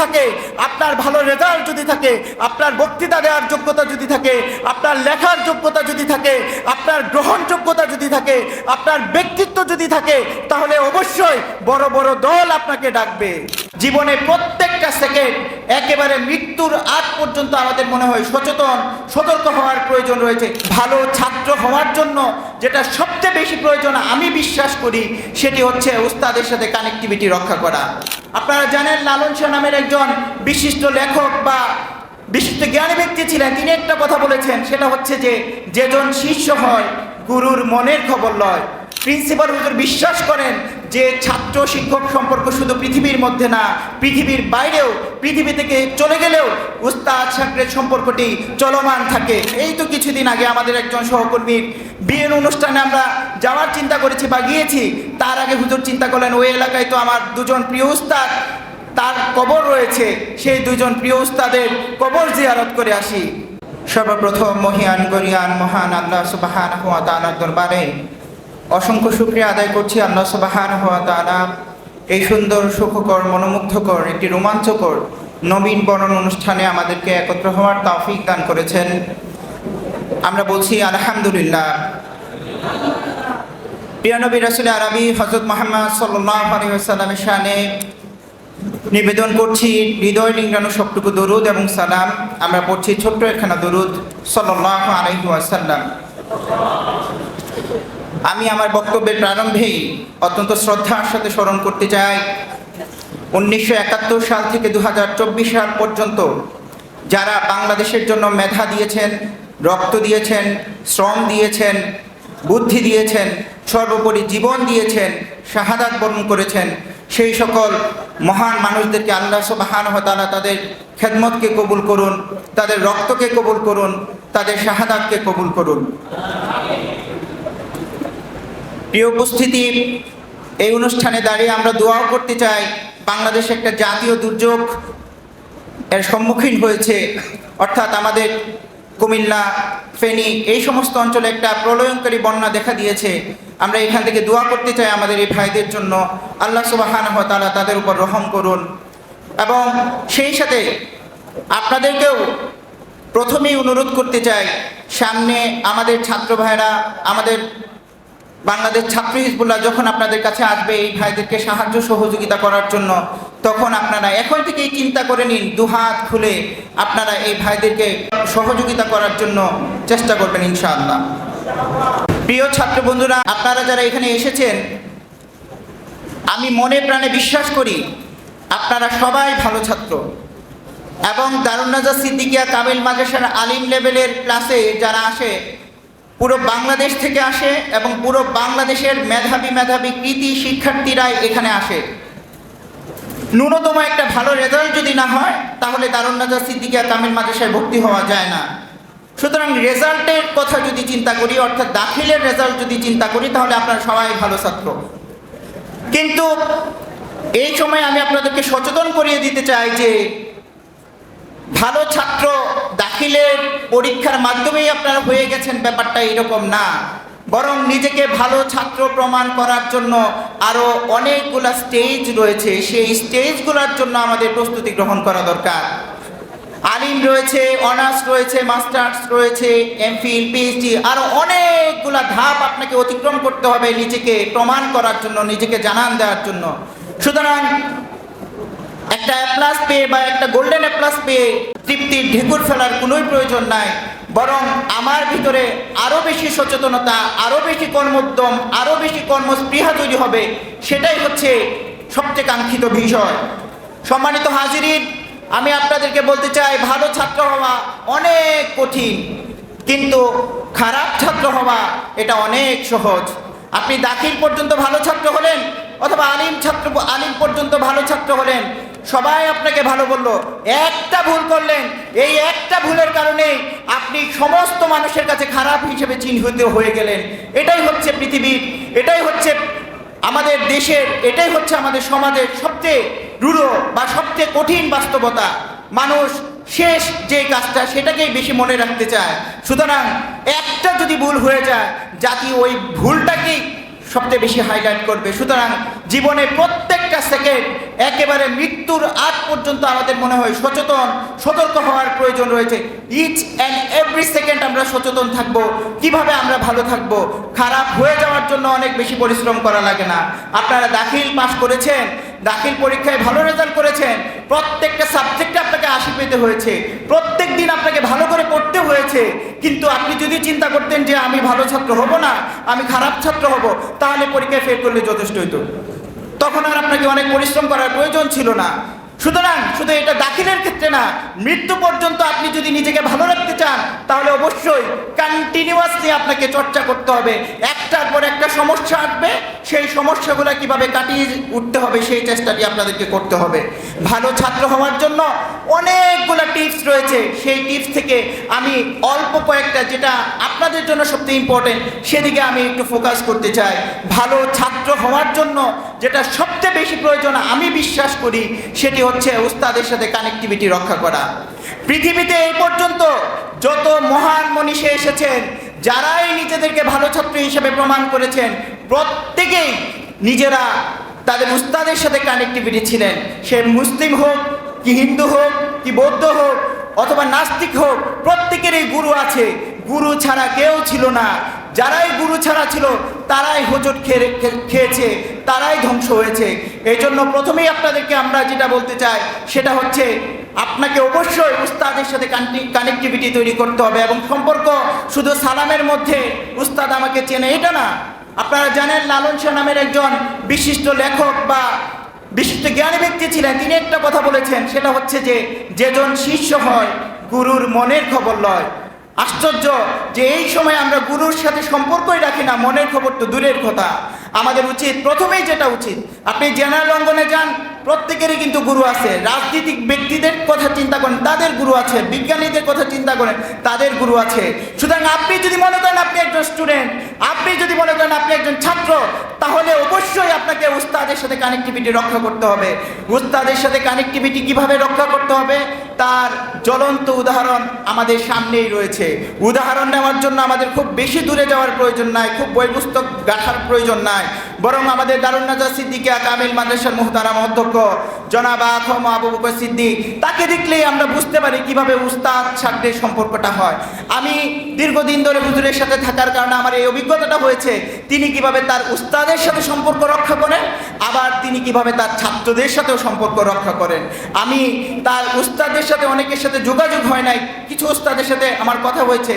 থাকে, আপনার ভালো রেজাল্ট যদি থাকে, আপনার বক্তৃতা দেওয়ার যোগ্যতা যদি থাকে, আপনার লেখার যোগ্যতা যদি থাকে, আপনার গ্রহণযোগ্যতা যদি থাকে, আপনার ব্যক্তিত্ব যদি থাকে, তাহলে অবশ্যই বড় বড় দল আপনাকে ডাকবে। জীবনে প্রত্যেকটা সেকেন্ড একেবারে মৃত্যুর আগ পর্যন্ত আমাদের মনে হয় সচেতন, সতর্ক হওয়ার প্রয়োজন রয়েছে। ভালো ছাত্র হওয়ার জন্য যেটা সবচেয়ে বেশি প্রয়োজন আমি বিশ্বাস করি, সেটি হচ্ছে উস্তাদের সাথে কানেক্টিভিটি রক্ষা করা। আপনারা জানেন লালন শাহ নামের একজন বিশিষ্ট লেখক বা বিশিষ্ট জ্ঞানী ব্যক্তি ছিলেন। তিনি একটা কথা বলেছেন, সেটা হচ্ছে যে যেজন শিষ্য হয়, গুরুর মনের খবর লয়। প্রিন্সিপাল বিশ্বাস করেন যে ছাত্র শিক্ষক সম্পর্ক শুধু পৃথিবীর মধ্যে না, পৃথিবীর বাইরেও, পৃথিবী থেকে চলে গেলেও উস্তাদ ছাত্রের সম্পর্কটি চলমান থাকে। এই তো কিছুদিন আগে আমাদের একজন সহকর্মীর বিয়ের অনুষ্ঠানে আমরা যাওয়ার চিন্তা করেছি বা গিয়েছি। তার আগে হুজুর চিন্তা করলেন, ওই এলাকায় তো আমার দুজন প্রিয় উস্তাদ, তার কবর রয়েছে, সেই দুজন প্রিয় উস্তাদের কবর জিয়ারত করে আসি। সর্বপ্রথম মহিয়ান গরিয়ান মহান আল্লাহ সুবাহান দরবারে অসংখ্য শুক্রিয়া আদায় করছি আল্লাহ সুবাহান হুয়া তালা এই সুন্দর, সুখকর, মনোমুগ্ধকর একটি রোমাঞ্চকর নবীন বরণ অনুষ্ঠানে আমাদেরকে একত্র হওয়ার তৌফিক দান করেছেন। আমরা বলছি আলহামদুলিল্লাহ। প্রিয় নবী রসুল আরবি হজরত মোহাম্মদ সাল্লামের শানে নিবেদন করছি, হৃদয় লিঙ্গানু সবটুকু দরুদ এবং সালাম। আমরা পড়ছি ছোট্ট একখানা দরুদ সাল্লাহ আলাইহি আসাল্লাম আমি আমার বক্তব্যের প্রারম্ভেই অত্যন্ত শ্রদ্ধার সাথে স্মরণ করতে চাই। উনিশশো একাত্তর সাল থেকে দু হাজার চব্বিশ সাল পর্যন্ত যারা বাংলাদেশের জন্য মেধা দিয়েছেন, রক্ত দিয়েছেন, শ্রম দিয়েছেন, বুদ্ধি দিয়েছেন, সর্বোপরি জীবন দিয়েছেন, শাহাদাত বরণ করেছেন, সেই সকল মহান মানুষদেরকে আল্লাহ সুবাহান তালা তাদের খেদমতকে কবুল করুন, তাদের রক্তকে কবুল করুন, তাদের শাহাদাতকে কবুল করুন। প্রিয় উপস্থিতি, এই অনুষ্ঠানে দাঁড়িয়ে আমরা দোয়াও করতে চাই। বাংলাদেশ একটা জাতীয় দুর্যোগ এর সম্মুখীন হয়েছে। অর্থাৎ আমাদের কুমিল্লা, ফেনী, এই সমস্ত অঞ্চলে একটা প্রলয়ঙ্কারী বন্যা দেখা দিয়েছে। আমরা এখান থেকে দোয়া করতে চাই আমাদের এই ভাইদের জন্য। আল্লাহ সুবাহান তালা তাদের উপর রহম করুন। এবং সেই সাথে আপনাদেরকেও প্রথমেই অনুরোধ করতে চাই, সামনে আমাদের ছাত্র ভাইরা, আমাদের বাংলাদেশ ছাত্র হিজবুল্লাহ যখন আপনাদের কাছে আসবে এই ভাইদেরকে সাহায্য সহযোগিতা করার জন্য, তখন আপনারা এখন থেকেই চিন্তা করে নিন দুহাত খুলে আপনারা এই ভাইদেরকে সহযোগিতা করার জন্য চেষ্টা করবেন ইনশাআল্লাহ। প্রিয় ছাত্র বন্ধুরা, আপনারা যারা এখানে এসেছেন, আমি মনে প্রাণে বিশ্বাস করি আপনারা সবাই ভালো ছাত্র। এবং দারুন্নাজা সিদ্দিকিয়া কামিল মাদ্রাসার আলিম লেভেলের ক্লাসে যারা আসে পুরো বাংলাদেশ থেকে আসে এবং পুরো বাংলাদেশের মেধাবী মেধাবী কৃতি শিক্ষার্থীরাই এখানে আসে। ন্যূনতম একটা ভালো রেজাল্ট যদি না হয়, তাহলে দারুন্নাজা সিদ্দিকিয়া কামিল মাদ্রাসায় ভর্তি হওয়া যায় না। সুতরাং রেজাল্টের কথা যদি চিন্তা করি, অর্থাৎ দাখিলের রেজাল্ট যদি চিন্তা করি, তাহলে আপনারা সবাই ভালো ছাত্র। কিন্তু এই সময় আমি আপনাদেরকে সচেতন করিয়ে দিতে চাই যে ভালো ছাত্র দাখিলের পরীক্ষার মাধ্যমেই আপনারা হয়ে গেছেন, ব্যাপারটা এরকম না। বরং নিজেকে ভালো ছাত্র প্রমাণ করার জন্য আরও অনেকগুলা স্টেজ রয়েছে। সেই স্টেজগুলোর জন্য আমাদের প্রস্তুতি গ্রহণ করা দরকার। আলিম রয়েছে, অনার্স রয়েছে, মাস্টার্স রয়েছে এমফিল পিএইচডি আরও অনেকগুলা ধাপ আপনাকে অতিক্রম করতে হবে নিজেকে প্রমাণ করার জন্য, নিজেকে জানান দেওয়ার জন্য। সুতরাং একটা অ্যাপ্লাস পেয়ে বা একটা গোল্ডেন প্লাস পেয়ে তৃপ্তির ঢেকুর ফেলার কোনোই প্রয়োজন নাই। বরং আমার ভিতরে আরও বেশি সচেতনতা আরও বেশি কর্মোদ্যম আরও বেশি কর্মস্পৃহা তৈরি হবে, সেটাই হচ্ছে সবচেয়ে কাঙ্ক্ষিত বিষয়। সম্মানিত হাজিরিন, আমি আপনাদেরকে বলতে চাই, ভালো ছাত্র হওয়া অনেক কঠিন, কিন্তু খারাপ ছাত্র হওয়া এটা অনেক সহজ। আপনি দাখিল পর্যন্ত ভালো ছাত্র হলেন অথবা আলিম ছাত্র, আলিম পর্যন্ত ভালো ছাত্র হলেন সবাই আপনাকে ভালো বলল। একটা ভুল করলেন। এই একটা ভুলের কারণে আপনি সমস্ত মানুষের কাছে খারাপ হিসেবে চিহ্নিত হয়ে গেলেন। এটাই হচ্ছে পৃথিবীর এটাই হচ্ছে আমাদের দেশের, এটাই হচ্ছে আমাদের সমাজের সবচেয়ে রূঢ় বা সবচেয়ে কঠিন বাস্তবতা। মানুষ শেষ যে কাজটা সেটাকেই বেশি মনে রাখতে চায়। সুতরাং একটা যদি ভুল হয়ে যায়, জাতি ওই ভুলটাকেই সবচেয়ে বেশি হাইলাইট করবে। সুতরাং জীবনে প্রত্যেকটা প্রত্যেকটা সেকেন্ড একেবারে মৃত্যুর আগ পর্যন্ত আমাদের মনে হয় সচেতন, সতর্ক হওয়ার প্রয়োজন রয়েছে। ইচ অ্যান্ড এভরি সেকেন্ড আমরা সচেতন থাকব। কীভাবে আমরা ভালো থাকব? খারাপ হয়ে যাওয়ার জন্য অনেক বেশি পরিশ্রম করা লাগে না। আপনারা দাখিল পাস করেছেন, দাখিল পরীক্ষায় ভালো রেজাল্ট করেছেন। প্রত্যেকটা সাবজেক্টে আপনাকে আশি পেতে হয়েছে। প্রত্যেক দিন আপনাকে ভালো করে পড়তে হয়েছে। কিন্তু আপনি যদি চিন্তা করতেন যে আমি ভালো ছাত্র হব না, আমি খারাপ ছাত্র হব, তাহলে পরীক্ষায় ফেল করলে যথেষ্ট হইতো। তখন আর আপনাকে অনেক পরিশ্রম করার প্রয়োজন ছিল না। সুতরাং শুধু এটা দাখিলের ক্ষেত্রে না, মৃত্যু পর্যন্ত আপনি যদি নিজেকে ভালো রাখতে চান, তাহলে অবশ্যই কন্টিনিউয়াসলি আপনাকে চর্চা করতে হবে। একটার পর একটা সমস্যা আসবে, সেই সমস্যাগুলো কীভাবে কাটিয়ে উঠতে হবে, সেই চেষ্টাটি আপনাদেরকে করতে হবে। ভালো ছাত্র হওয়ার জন্য অনেকগুলো টিপস রয়েছে। সেই টিপস থেকে আমি অল্প কয়েকটা যেটা আপনাদের জন্য সবথেকে ইম্পর্টেন্ট সেদিকে আমি একটু ফোকাস করতে চাই। ভালো ছাত্র হওয়ার জন্য যেটা সবচেয়ে বেশি প্রয়োজন আমি বিশ্বাস করি, সেটি হচ্ছে উস্তাদের সাথে কানেক্টিভিটি রক্ষা করা। পৃথিবীতে এই পর্যন্ত যত মহান মনীষী এসেছেন, যারাই নিজেদেরকে ভালো ছাত্র হিসেবে প্রমাণ করেছেন, প্রত্যেকেই নিজেরা তাদের উস্তাদের সাথে কানেক্টিভিটি ছিলেন। সে মুসলিম হোক, কি হিন্দু হোক, কি বৌদ্ধ হোক, অথবা নাস্তিক হোক, প্রত্যেকেরই গুরু আছে। গুরু ছাড়া কেউ ছিল না। যারাই গুরু ছাড়া ছিল তারাই হোজট খেয়ে খেয়েছে, তারাই ধ্বংস হয়েছে। এই জন্য প্রথমেই আপনাদেরকে আমরা যেটা বলতে চাই, সেটা হচ্ছে আপনাকে অবশ্যই উস্তাদের সাথে কানেক্টিভিটি তৈরি করতে হবে এবং সম্পর্ক শুধু সালামের মধ্যে উস্তাদ আমাকে চেনে, এটা না। আপনারা জানেন লালন শাহ নামের একজন বিশিষ্ট লেখক বা বিশিষ্ট জ্ঞানী ব্যক্তি ছিলেন। তিনি একটা কথা বলেছেন, সেটা হচ্ছে যে, যেজন শিষ্য হয়, গুরুর মনের খবর লয়। আশ্চর্য যে এই সময় আমরা গুরুর সাথে সম্পর্কই রাখি না, মনের খবর তো দূরের কথা। আমাদের উচিত, প্রথমেই যেটা উচিত, আপনি জেনারেল অঙ্গনে যান প্রত্যেকেরই কিন্তু গুরু আছে। রাজনীতিক ব্যক্তিদের কথা চিন্তা করেন, তাদের গুরু আছে। বিজ্ঞানীদের কথা চিন্তা করেন, তাদের গুরু আছে। সুতরাং আপনি যদি মনে করেন আপনি একজন স্টুডেন্ট আপনি যদি মনে করেন আপনি একজন ছাত্র, তাহলে অবশ্যই আপনাকে উস্তাদের সাথে কানেক্টিভিটি রক্ষা করতে হবে। উস্তাদের সাথে কানেক্টিভিটি কীভাবে রক্ষা করতে হবে? তার জ্বলন্ত উদাহরণ আমাদের সামনেই রয়েছে। উদাহরণ নেওয়ার জন্য আমাদের খুব বেশি দূরে যাওয়ার প্রয়োজন নাই, খুব বই পুস্তক গাঁথার প্রয়োজন নাই। বরং আমাদের দারুণ নাজা সিদ্দিকিয়া কামিল মাদ্রাসার মুহতারাম অধ্যক্ষ জনাব আখম আবু বকর সিদ্দিক, তাকে দেখলেই আমরা বুঝতে পারি কীভাবে উস্তাদ ছাত্রের সম্পর্কটা হয়। আমি দীর্ঘদিন ধরে হুজুরের সাথে থাকার কারণে আমার এই অভিজ্ঞতাটা হয়েছে, তিনি কীভাবে তার উস্তাদের সাথে সম্পর্ক রক্ষা করেন, আবার তিনি কীভাবে তার ছাত্রদের সাথেও সম্পর্ক রক্ষা করেন। আমি তার উস্তাদের সাথে অনেকের সাথে যোগাযোগ হয় নাই, কিছু উস্তাদের সাথে আমার কথা হয়েছে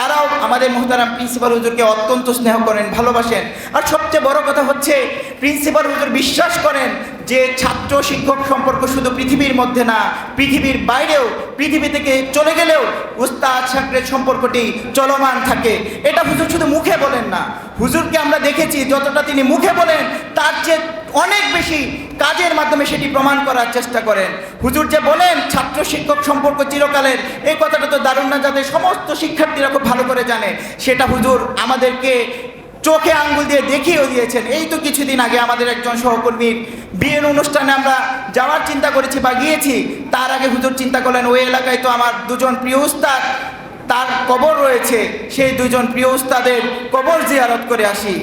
তারাও আমাদের মোহতারাম প্রিন্সিপাল হুজুরকে অত্যন্ত স্নেহ করেন, ভালোবাসেন। আর সবচেয়ে বড় কথা হচ্ছে, প্রিন্সিপাল হুজুর বিশ্বাস করেন যে ছাত্র শিক্ষক সম্পর্ক শুধু পৃথিবীর মধ্যে না, পৃথিবীর বাইরেও, পৃথিবী থেকে চলে গেলেও উস্তাদ ছাত্রের সম্পর্কটি চলমান থাকে। এটা হুজুর শুধু মুখে বলেন না। হুজুরকে আমরা দেখেছি, যতটা তিনি মুখে বলেন, তার চেয়ে অনেক বেশি কাজের মাধ্যমে সেটি প্রমাণ করার চেষ্টা করেন। হুজুর যে বলেন, ছাত্র শিক্ষক সম্পর্ক চিরকালের এই কথাটা তো দারুণ না যাতে সমস্ত শিক্ষার্থীরা খুব ভালো করে জানে। সেটা হুজুর আমাদেরকে চোখে আঙ্গুল দিয়ে দেখিয়েও দিয়েছেন। এই তো কিছুদিন আগে আমাদের একজন সহকর্মীর বিয়ের অনুষ্ঠানে আমরা যাওয়ার চিন্তা করেছি বা গিয়েছি। তার আগে হুজুর চিন্তা করলেন, ওই এলাকায় তো আমার দুজন প্রিয় উস্তাদ, তার কবর রয়েছে, সেই দুজন প্রিয় উস্তাদের কবর জিয়ারত করে আসি।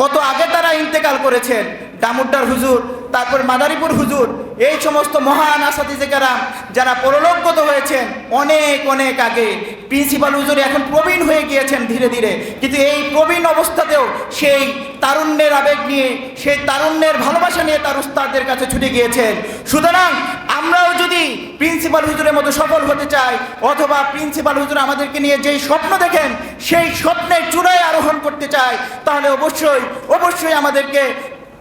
কত আগে তারা ইন্তেকাল করেছেন। ডামুড্ডার হুজুর, তারপর মাদারীপুর হুজুর, এই সমস্ত মহান আসাদিজেকারাম যারা পরলোকগত হয়েছেন, অনেক অনেক আগে প্রিন্সিপাল হুজুর এখন প্রবীণ হয়ে গিয়েছেন ধীরে ধীরে। কিন্তু এই প্রবীণ অবস্থাতেও সেই তারুণ্যের আবেগ নিয়ে, সেই তারুণ্যের ভালোবাসা নিয়ে তার উস্তাদের কাছে ছুটে গিয়েছেন। সুতরাং আমরাও যদি প্রিন্সিপাল হুজুরের মতো সফল হতে চাই, অথবা প্রিন্সিপাল হুজুর আমাদেরকে নিয়ে যেই স্বপ্ন দেখেন, সেই স্বপ্নের চূড়ায় আরোহণ করতে চাই, তাহলে অবশ্যই অবশ্যই আমাদেরকে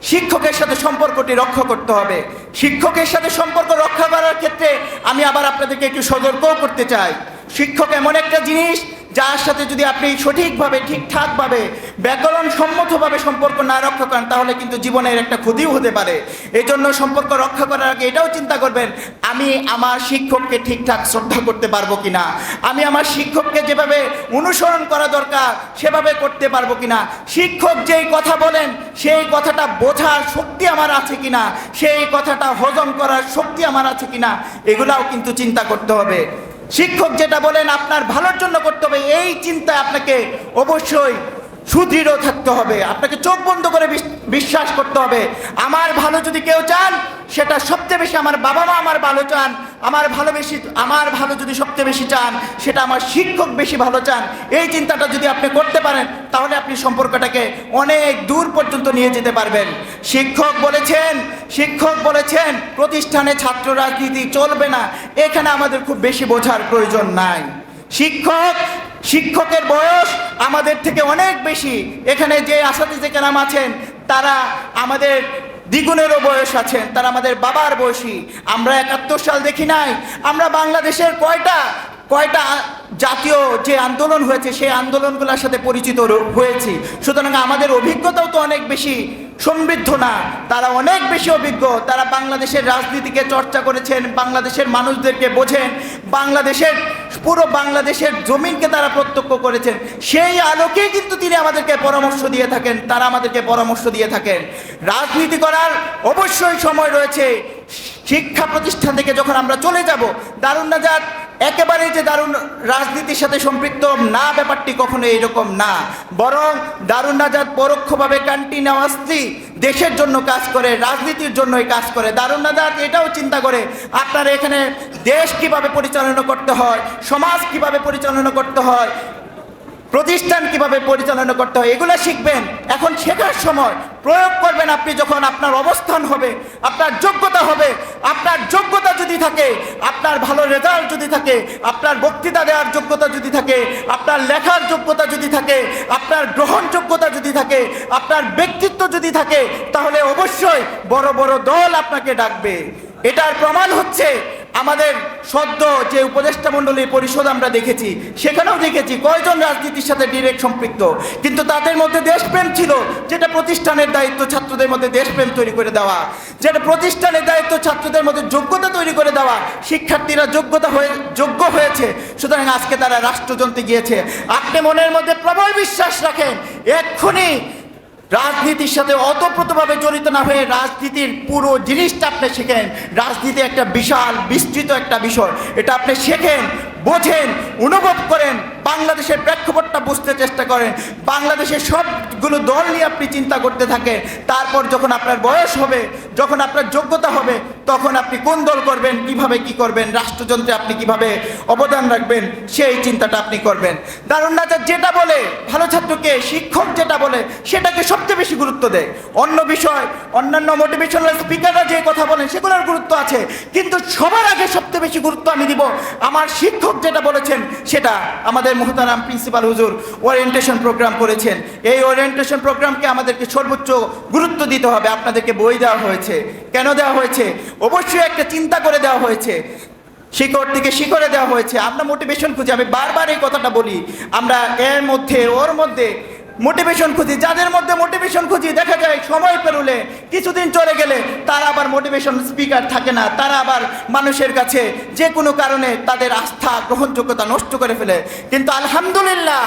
শিক্ষকের সাথে সম্পর্কটি রক্ষা করতে হবে। শিক্ষকের সাথে সম্পর্ক রক্ষা করার ক্ষেত্রে আমি আবার আপনাদেরকে একটু সতর্কও করতে চাই। শিক্ষক এমন একটা জিনিস যার সাথে যদি আপনি সঠিকভাবে, ঠিকঠাকভাবে, ব্যাকরণ সম্মতভাবে সম্পর্ক না রক্ষা করেন, তাহলে কিন্তু জীবনের একটা ক্ষতিও হতে পারে। এই জন্য সম্পর্ক রক্ষা করার আগে এটাও চিন্তা করবেন, আমি আমার শিক্ষককে ঠিকঠাক শ্রদ্ধা করতে পারব কিনা? আমি আমার শিক্ষককে যেভাবে অনুসরণ করা দরকার, সেভাবে করতে পারব কিনা? শিক্ষক যেই কথা বলেন, সেই কথাটা বোঝার শক্তি আমার আছে কিনা? সেই কথাটা হজম করার শক্তি আমার আছে কিনা? এগুলাও কিন্তু চিন্তা করতে হবে। শিক্ষক যেটা বলেন আপনার ভালোর জন্য করতে হবে এই চিন্তা আপনাকে অবশ্যই সুদৃঢ় থাকতে হবে, আপনাকে চোখ বন্ধ করে বিশ্বাস করতে হবে। আমার ভালো যদি কেউ চান, সেটা সবচেয়ে বেশি আমার বাবা মা আমার ভালো চান, আমার ভালো বেশি আমার ভালো যদি সবচেয়ে বেশি চান, সেটা আমার শিক্ষক বেশি ভালো চান। এই চিন্তাটা যদি আপনি করতে পারেন, তাহলে আপনি সম্পর্কটাকে অনেক দূর পর্যন্ত নিয়ে যেতে পারবেন। শিক্ষক বলেছেন শিক্ষক বলেছেন, প্রতিষ্ঠানে ছাত্র রাজনীতি চলবে না, এখানে আমাদের খুব বেশি বোঝার প্রয়োজন নাই। শিক্ষক, শিক্ষকের বয়স আমাদের থেকে অনেক বেশি। এখানে যে আসাদিজে কেরাম আছেন, তারা আমাদের দ্বিগুণেরও বয়স আছেন, তারা আমাদের বাবার বয়সী। আমরা একাত্তর সাল দেখি নাই। আমরা বাংলাদেশের কয়টা কয়টা জাতীয় যে আন্দোলন হয়েছে, সেই আন্দোলনগুলোর সাথে পরিচিত হয়েছি। সুতরাং আমাদের অভিজ্ঞতাও তো অনেক বেশি, সমৃদ্ধ না। তারা অনেক বেশি অভিজ্ঞ। তারা বাংলাদেশের রাজনীতিকে চর্চা করেছেন, বাংলাদেশের মানুষদেরকে বোঝেন, বাংলাদেশের পুরো বাংলাদেশের জমিনকে তারা প্রত্যক্ষ করেছেন। সেই আলোকেই কিন্তু তিনি আমাদেরকে পরামর্শ দিয়ে থাকেন, তারা আমাদেরকে পরামর্শ দিয়ে থাকেন। রাজনীতি করার অবশ্যই সময় রয়েছে। শিক্ষা প্রতিষ্ঠান থেকে যখন আমরা চলে যাব, দারুণ নাজাত একেবারে যে দারুণ রাজনীতির সাথে সম্পৃক্ত, না, ব্যাপারটি কখনো এইরকম না। বরং দারুণ নাজাদ পরোক্ষভাবে কান্টি আওয়াজটি দেশের জন্য কাজ করে, রাজনীতির জন্যই কাজ করে। দারুণ নাজাদ এটাও চিন্তা করে, আপনার এখানে দেশ কীভাবে পরিচালনা করতে হয়, সমাজ কীভাবে পরিচালনা করতে হয় প্রতিষ্ঠান কীভাবে পরিচালনা করতে হয়, এগুলো শিখবেন। এখন শেখার সময় প্রয়োগ করবেন আপনি যখন আপনার অবস্থান হবে, আপনার যোগ্যতা হবে, আপনার যোগ্যতা যদি থাকে, আপনার ভালো রেজাল্ট যদি থাকে, আপনার বক্তৃতা দেওয়ার যোগ্যতা যদি থাকে, আপনার লেখার যোগ্যতা যদি থাকে, আপনার গ্রহণযোগ্যতা যদি থাকে, আপনার ব্যক্তিত্ব যদি থাকে, তাহলে অবশ্যই বড় বড় দল আপনাকে ডাকবে। এটার প্রমাণ হচ্ছে আমাদের সদ্য যে উপদেষ্টা মণ্ডলীর পরিষদ আমরা দেখেছি, সেখানেও দেখেছি কয়জন রাজনীতির সাথে ডিরেক্ট সম্পৃক্ত। কিন্তু তাদের মধ্যে দেশপ্রেম ছিল, যেটা প্রতিষ্ঠানের দায়িত্ব ছাত্রদের মধ্যে দেশপ্রেম তৈরি করে দেওয়া, যেটা প্রতিষ্ঠানের দায়িত্ব ছাত্রদের মধ্যে যোগ্যতা তৈরি করে দেওয়া, শিক্ষার্থীরা যোগ্যতা হয়ে, যোগ্য হয়েছে। সুতরাং আজকে তারা রাষ্ট্রযন্ত্রে গিয়েছে। আপনি মনের মধ্যে প্রবল বিশ্বাস রাখেন, এক্ষুনি রাজনীতির সাথে অতপ্রতভাবে জড়িত না হয়ে রাজনীতির পুরো জিনিসটা আপনি শেখেন। রাজনীতি একটা বিশাল বিস্তৃত একটা বিষয়। এটা আপনি শেখেন, বোঝেন, অনুভব করেন। বাংলাদেশের প্রেক্ষাপটটা বুঝতে চেষ্টা করেন। বাংলাদেশের সবগুলো দল নিয়ে আপনি চিন্তা করতে থাকেন। তারপর যখন আপনার বয়স হবে, যখন আপনার যোগ্যতা হবে, তখন আপনি কোন দল করবেন, কীভাবে কি করবেন, রাষ্ট্রযন্ত্রে আপনি কীভাবে অবদান রাখবেন, সেই চিন্তাটা আপনি করবেন। দারুণ নাজার যেটা বলে, ভালো ছাত্রকে শিক্ষক যেটা বলে, সেটাকে সবচেয়ে বেশি গুরুত্ব দেয়। অন্য বিষয়, অন্যান্য মোটিভেশনাল স্পিকাররা যে কথা বলেন, সেগুলোর গুরুত্ব আছে। কিন্তু সবার আগে সবচেয়ে বেশি গুরুত্ব আমি দিব, আমার শিক্ষক যেটা বলেছেন, সেটা আমাদের মোহতারাম প্রিন্সিপাল হুজুর ওরিয়েন্টেশন প্রোগ্রাম করেছেন। এই ওরিয়েন্টেশন প্রোগ্রামকে আমাদেরকে সর্বোচ্চ গুরুত্ব দিতে হবে, আপনাদেরকে বই দেওয়া হয়েছে। কেন দেওয়া হয়েছে? অবশ্যই একটা চিন্তা করে দেওয়া হয়েছে। শিকড় থেকে শিকড়ে দেওয়া হয়েছে। আমরা মোটিভেশন খুঁজি, আমি বারবার এই কথাটা বলি। আমরা এর মধ্যে, ওর মধ্যে মোটিভেশন খুঁজি, যাদের মধ্যে মোটিভেশন খুঁজি, দেখা যায় সময় পেরুলে কিছুদিন চলে গেলে তারা আবার মোটিভেশন স্পিকার থাকে না, তারা আবার মানুষের কাছে যে কোনো কারণে তাদের আস্থা, গ্রহণযোগ্যতা নষ্ট করে ফেলে। কিন্তু আলহামদুলিল্লাহ,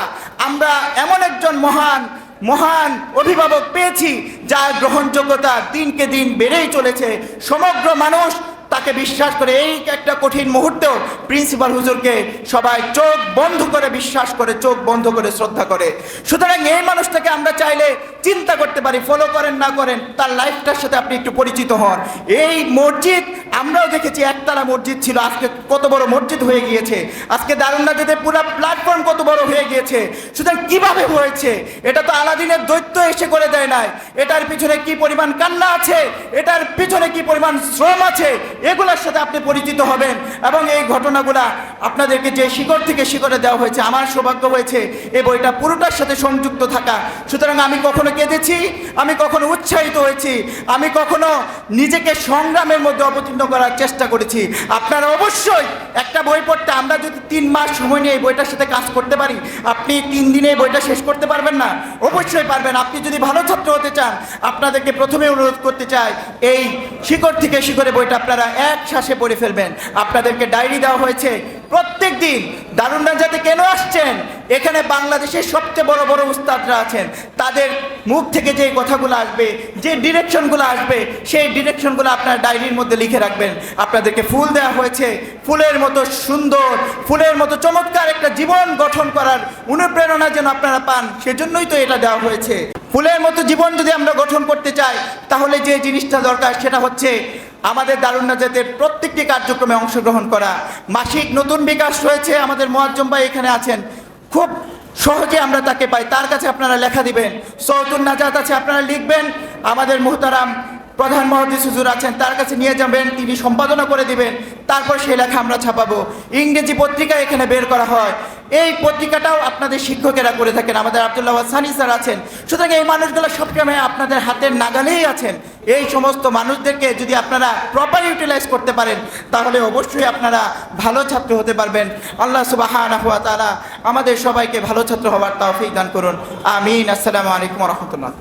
আমরা এমন একজন মহান মহান অভিভাবক পেয়েছি, যার গ্রহণযোগ্যতা দিনকে দিন বেড়েই চলেছে। সমগ্র মানুষ তাকে বিশ্বাস করে এই একটা কঠিন মুহূর্তেও প্রিন্সিপাল হুজুরকে সবাই চোখ বন্ধ করে বিশ্বাস করে, চোখ বন্ধ করে শ্রদ্ধা করে। সুতরাং এই মানুষটাকে আমরা চাইলে চিন্তা করতে পারি ফলো করেন না করেন, তার লাইফটার সাথে আপনি একটু পরিচিত হন। এই মসজিদ আমরাও দেখেছি, একতলা মসজিদ ছিল, আজকে কত বড় মসজিদ হয়ে গিয়েছে। আজকে দারুণাজিদের পুরো প্ল্যাটফর্ম কত বড় হয়ে গিয়েছে। সুতরাং কীভাবে হয়েছে, এটা তো আলাদিনের দৈত্য এসে করে দেয় নাই। এটার পিছনে কি পরিমাণ কান্না আছে, এটার পিছনে কি পরিমাণ শ্রম আছে, এগুলোর সাথে আপনি পরিচিত হবেন। এবং এই ঘটনাগুলা আপনাদেরকে যে শিকড় থেকে শিকড়ে দেওয়া হয়েছে, আমার সৌভাগ্য হয়েছে, এই বইটা পুরোটার সাথে সংযুক্ত থাকা। সুতরাং আমি কখনো কেঁদেছি, আমি কখনো উৎসাহিত হয়েছি, আমি কখনো নিজেকে সংগ্রামের মধ্যে অবতীর্ণ করার চেষ্টা করেছি। আপনারা অবশ্যই একটা বই পড়তে, আমরা যদি তিন মাস সময় নিয়ে এই বইটার সাথে কাজ করতে পারি, আপনি তিন দিনে এই বইটা শেষ করতে পারবেন না। অবশ্যই পারবেন। আপনি যদি ভালো ছাত্র হতে চান, আপনাদেরকে প্রথমে অনুরোধ করতে চাই, এই শিকড় থেকে শিকড়ে বইটা আপনারা এক শ্বাসে পড়ে ফেলবেন। আপনাদেরকে ডায়েরি দেওয়া হয়েছে প্রত্যেক দিন দারুণ নাজাতে কেন আসছেন? এখানে বাংলাদেশের সবচেয়ে বড় বড় উস্তাদরা আছেন। তাদের মুখ থেকে যে কথাগুলো আসবে, যে ডিরেকশনগুলো আসবে, সেই ডিরেকশনগুলো আপনার ডায়েরির মধ্যে লিখে রাখবেন। আপনাদেরকে ফুল দেওয়া হয়েছে, ফুলের মতো সুন্দর, ফুলের মতো চমৎকার একটা জীবন গঠন করার অনুপ্রেরণা যেন আপনারা পান, সেজন্যই তো এটা দেওয়া হয়েছে। ফুলের মতো জীবন যদি আমরা গঠন করতে চাই, তাহলে যে জিনিসটা দরকার সেটা হচ্ছে আমাদের দারুণ নাজাতের প্রত্যেকটি কার্যক্রমে অংশগ্রহণ করা। মাসিক নতুন বিকাশ রয়েছে, আমাদের মোয়াজ্জম ভাই এখানে আছেন। খুব সহজে আমরা তাকে পাই। তার কাছে আপনারা লেখা দিবেন। সৌদুল নাজাত আছে, আপনারা লিখবেন। আমাদের মুহতারাম প্রধান মহাদিস হুজুর আছেন, তার কাছে নিয়ে যাবেন, তিনি সম্পাদনা করে দিবেন, তারপর সেই লেখা আমরা ছাপাবো। ইংরেজি পত্রিকা এখানে বের করা হয়। এই পত্রিকাটাও আপনাদের শিক্ষকেরা করে থাকেন, আমাদের আবদুল্লাহ সানি স্যার আছেন। সুতরাং এই মানুষগুলো সবসময় আপনাদের হাতের নাগালেই আছেন। এই সমস্ত মানুষদেরকে যদি আপনারা প্রপার ইউটিলাইজ করতে পারেন, তাহলে অবশ্যই আপনারা ভালো ছাত্র হতে পারবেন। আল্লাহ সুবাহ আমাদের সবাইকে ভালো ছাত্র হওয়ার তৌফিক দান করুন। আমিন। আসসালামু আলাইকুম রহমতুল্লাহ।